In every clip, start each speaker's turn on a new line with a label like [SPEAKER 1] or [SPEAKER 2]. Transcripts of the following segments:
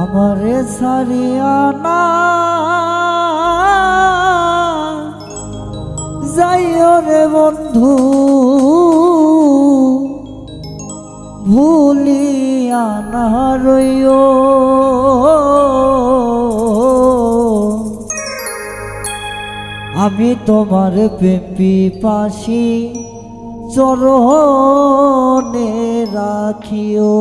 [SPEAKER 1] আমারে সারিয়া না। যাইও রে বন্ধু, ভুলিয়া না রইও। আমি তোমার পেপি পাশি, চরণে রাখিও।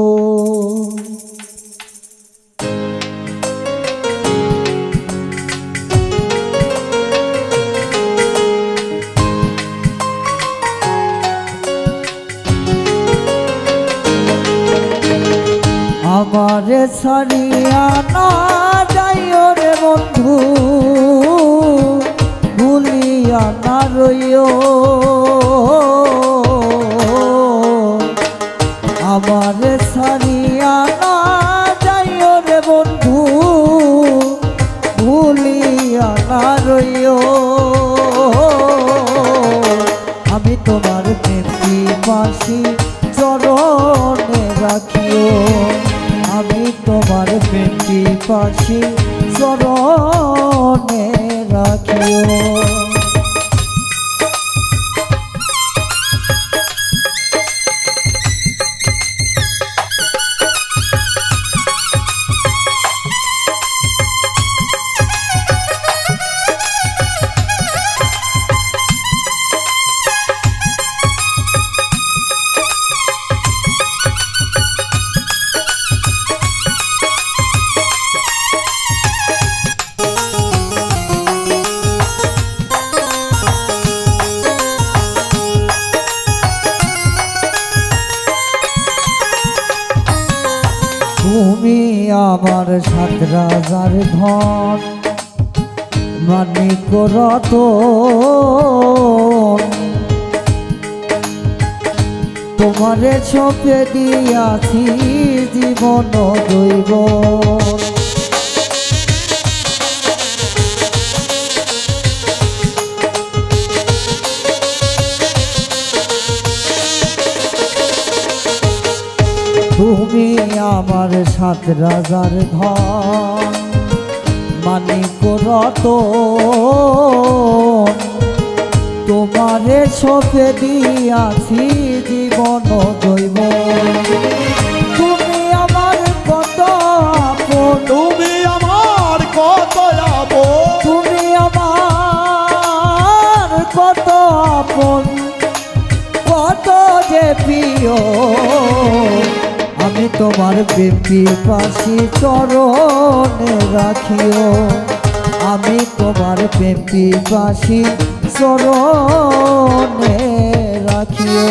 [SPEAKER 1] আমারে ছাড়িয়া না যাইও রে বন্ধু। ভুলিয়া না রইও। আমারে ছাড়িয়া না যাইও রে বন্ধু। ভুলিয়া না রইও। আমি তোমার প্রেমী পাশি প্রেমী আমার সাত রাজার ধন। মানিক রত তোমারে ছোপে দিয়াছি জীবন দৈব। তুমি আমার সাত রাজার ধন। মানিক রত তোমারে সপে দিয়াছি জীবন দৈব তুমি আমার কত আপন। তোমার বেপি পাশি চরণে রাখিও। আমি তোমার বেপি পাশি চরণে রাখিও।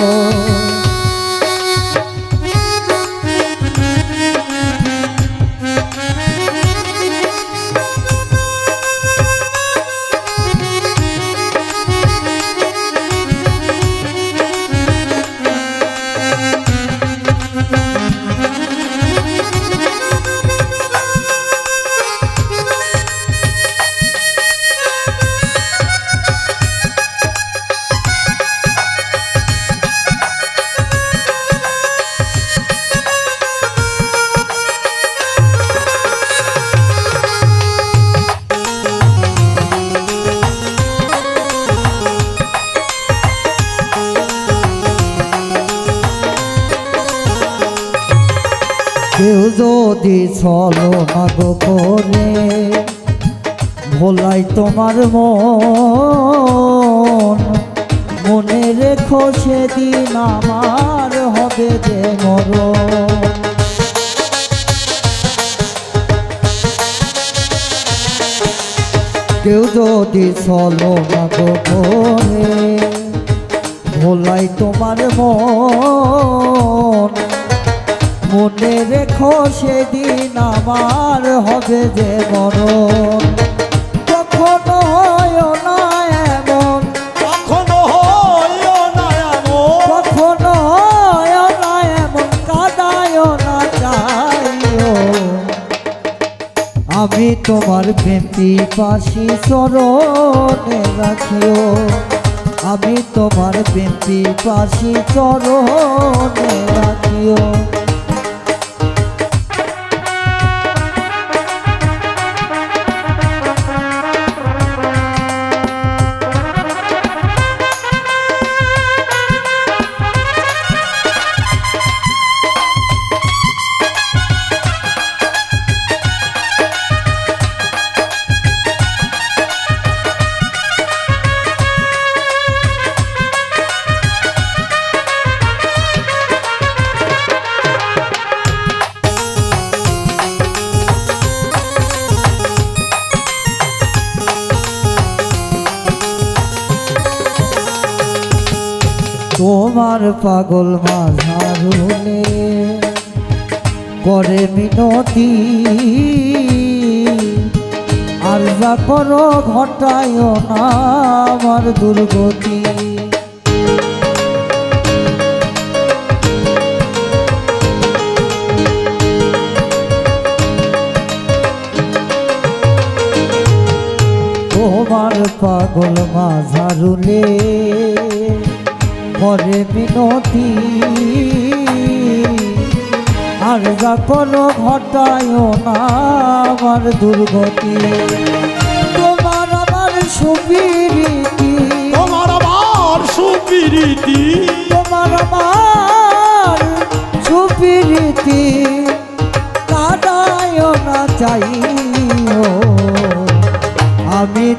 [SPEAKER 1] যদি চলো নাগ করে ভোলাই তোমার মন। মনে রেখো সেদিন আমার হবে যে মরণ। কেউ যদি চলো নাগ করে ভোলাই তোমার মন। মনে রেখো সেদিন আমার হবে যে মরণ। কখনো হয় না এমন।
[SPEAKER 2] কখনো হইও না এমন।
[SPEAKER 1] কখনো হয় না এমন কাদায় না চাইও। আমি তোমার প্রেমটি পাশি চরণে রাখিও। আমি তোমার প্রেমটি পাশি চরণে তোমার পাগল মাঝারুলে করে মিনতি। আর যা করো ঘটায় না আমার দুর্গতি। তোমার পাগল মাঝারুলে করে মিনতি আর যা কোনো ঘটায় না আমার দুর্গতি তোমার আমার সুবিরীতি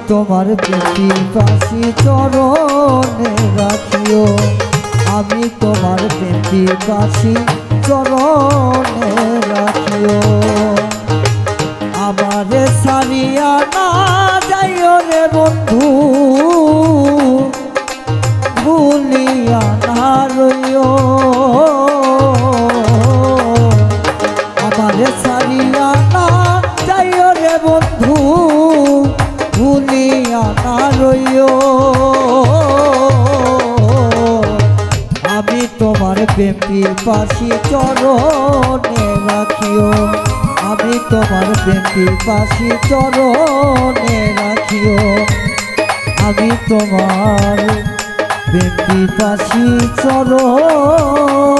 [SPEAKER 2] তোমার
[SPEAKER 1] প্রীতি পাশি চরণে রাখিও। আমি তোমার প্রীতি পাশি চরণে রাখিও। আমারে সারিয়া না রইও আমি তোমার প্রেমটি পাশি চরণে রাখিও। আমি তোমার প্রেমটি পাশি চরণে রাখিও। আমি তোমার প্রেমটি পাশি চরণে